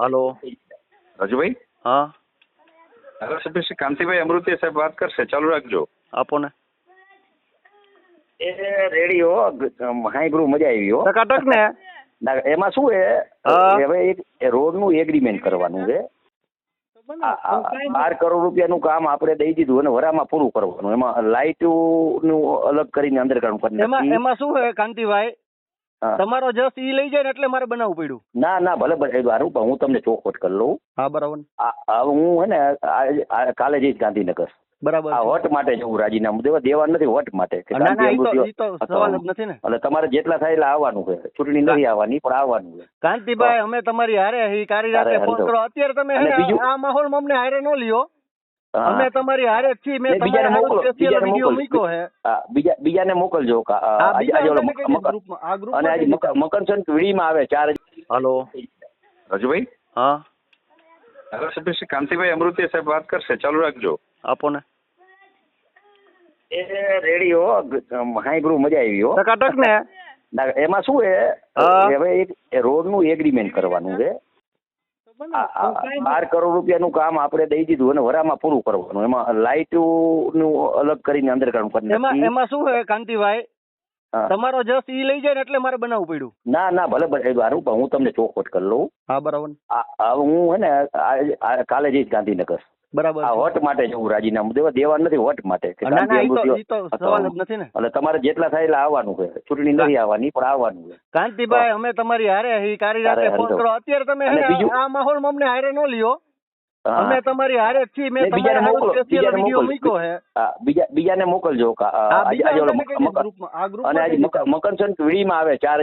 હાલો. રાજુભાઈ? હા. ધારાસભ્ય શ્રી કાંતિભાઈ અમૃતિયા સાહેબ વાત કરશે. ચાલુ રાખજો. આપો ને એ રેડિયો હાઈબ્રુ મજા આવી હો. ટકાટક ને. એમાં શું છે? હવે એક રોડનું એગ્રીમેન્ટ કરવાનું છે. બાર કરોડ રૂપિયાનું કામ આપણે દઈ દીધું અને વરામાં પૂરું કરવાનું. એમાં લાઇટનું અલગ કરીને અંડરગ્રાઉન્ડ કરી એમાં નાખી. એમાં શું છે કાંતિભાઈ. તમારો જસ ઈ લઈ જાય ને એટલે મારે બનાવવું પડ્યું. ના ના ભલે ભલે સારું પણ હું તમને ચોખવટ કરી લઉં. હા બરાબર. હું હે ને કાલે જઈશ ગાંધીનગર. બરાબર આ વટ માટે જવું રાજીનામું દેવા. દેવા નથી વટ માટે. એટલે તમારે જેટલા થાય એટલે આવવાનું છે. ચૂંટણી નથી આવવાની પણ આવવાનું છે. કાંતિભાઈ અમે તમારી હારે કારી રાતે ફોન કરો. અત્યારે તમે આ માહોલમાં અમને હારે ન લ્યો. અમે તમારી હારે જ છીએ મેં બીજાને તમારા મોકલો, સ્પેશિયલ બીજાને મોકલો. મૂક્યો છે બીજા બીજાને મોકલજો હા અને આજે કહી દીધું. મકર- મકરસંક્રાંતિ વીડીમાં આવે ચાર હલો. રાજુભાઈ? હા. ધારાસભ્ય શ્રી કાંતિભાઈ અમૃતિયા સાહેબ વાત કરશે ચાલુ રાખજો. આપો ને એ રેડિયો હાઈબ્રુ મજા આવી હો. ટકાટક ને. એમાં શું છે હા. હવે એક રોડનું એગ્રીમેન્ટ કરવાનું છે. બાર કરોડ રૂપિયાનું કામ આપણે દઈ દીધું અને વરામાં પૂરું કરવાનું. એમાં લાઇટનું અલગ કરીને અંડરગ્રાઉન્ડ કરી એમાં. એમાં શું હોય કાંતિભાઈ? તમારો જસ ઈ લઈ જાય ને એટલે મારે બનાવવું પડ્યું. ના ના ભલે ભલે. મારું પણ હું તમને ચોખવટ કરી લઉં. હા બરાબર. હું હે ને કાલે જઈશ ગાંધીનગર. બરાબર આ વટ માટે જવું રાજીનામું દેવા દેવા નથી વટ માટે. એટલે તમારે જેટલા થાય એટલે આવવાનું છે. ચૂંટણી નથી આવવાની પણ આવવાનું છે. કાંતિભાઈ અમે તમારી હારે કારી રાતે ફોન કરો. અત્યારે તમે આ માહોલમાં અમને હારે ન લ્યો. અમે તમારી હારે છીએ. મેં બીજાને મોકલો, બીજાને મોકલો. મૂક્યો હે. બીજા બીજાને મોકલજો. આ ગ્રુપમાં અને આજે કહી મકરસંક્રાંતિ વીડીમાં આવે ચાર